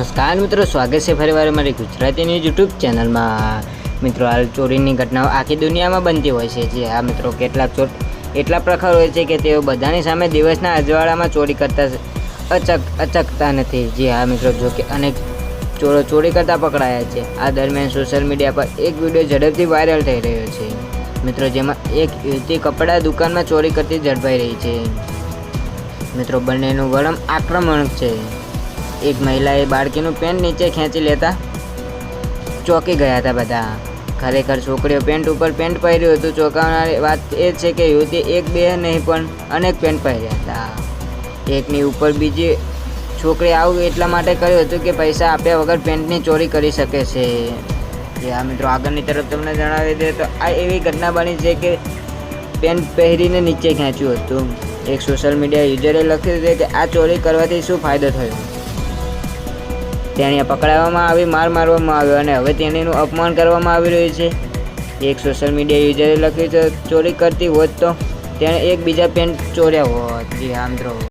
નમસ્કાર મિત્રો, સ્વાગત છે ફરીવાર અમારી ગુજરાતી ન્યૂઝ યુટ્યુબ ચેનલમાં. મિત્રો, હાલ ચોરીની ઘટનાઓ આખી દુનિયામાં બનતી હોય છે. જે આ મિત્રો કેટલાક ચોર એટલા પ્રખર હોય છે કે તેઓ બધાની સામે દિવસના અજવાળામાં ચોરી કરતા અચક અચકતા નથી. જે હા મિત્રો જો કે અનેક ચોરો ચોરી કરતા પકડાયા છે. આ દરમિયાન સોશિયલ મીડિયા પર એક વીડિયો ઝડપથી વાયરલ થઈ રહ્યો છે. મિત્રો, જેમાં એક યુવતી કપડા દુકાનમાં ચોરી કરતી ઝડપાઈ રહી છે. મિત્રો, બંનેનું વળમ આક્રમક છે. એક મહિલાએ બાળકીનું પેન્ટ નીચે ખેંચી લેતા ચોંકી ગયા હતા બધા. ખરેખર છોકરીઓ પેન્ટ ઉપર પેન્ટ પહેર્યું હતું ચોંકાવનારી વાત એ છે કે યુવતી એક બે નહીં પણ અનેક પેન્ટ પહેર્યા હતા. એકની ઉપર બીજી છોકરી આવું એટલા માટે કર્યું હતું કે પૈસા આપ્યા વગર પેન્ટની ચોરી કરી શકે છે. આ મિત્રો, આગળની તરફ તમને જણાવી દે તો આ એવી ઘટના બની છે કે પેન્ટ પહેરીને નીચે ખેંચ્યું હતું. એક સોશિયલ મીડિયા યુઝરે લખ્યું છે કે આ ચોરી કરવાથી શું ફાયદો થયો? તેણે પકડાવવામાં આવી, માર મારવામાં આવ્યો અને હવે તેણીનું અપમાન કરવામાં આવી રહ્યું છે. એક સોશિયલ મીડિયા યુઝરે લખ્યું છે, ચોરી કરતી હોત તો તેણે એકબીજા પેન ચોર્યા હોત. જી હા મિત્રો.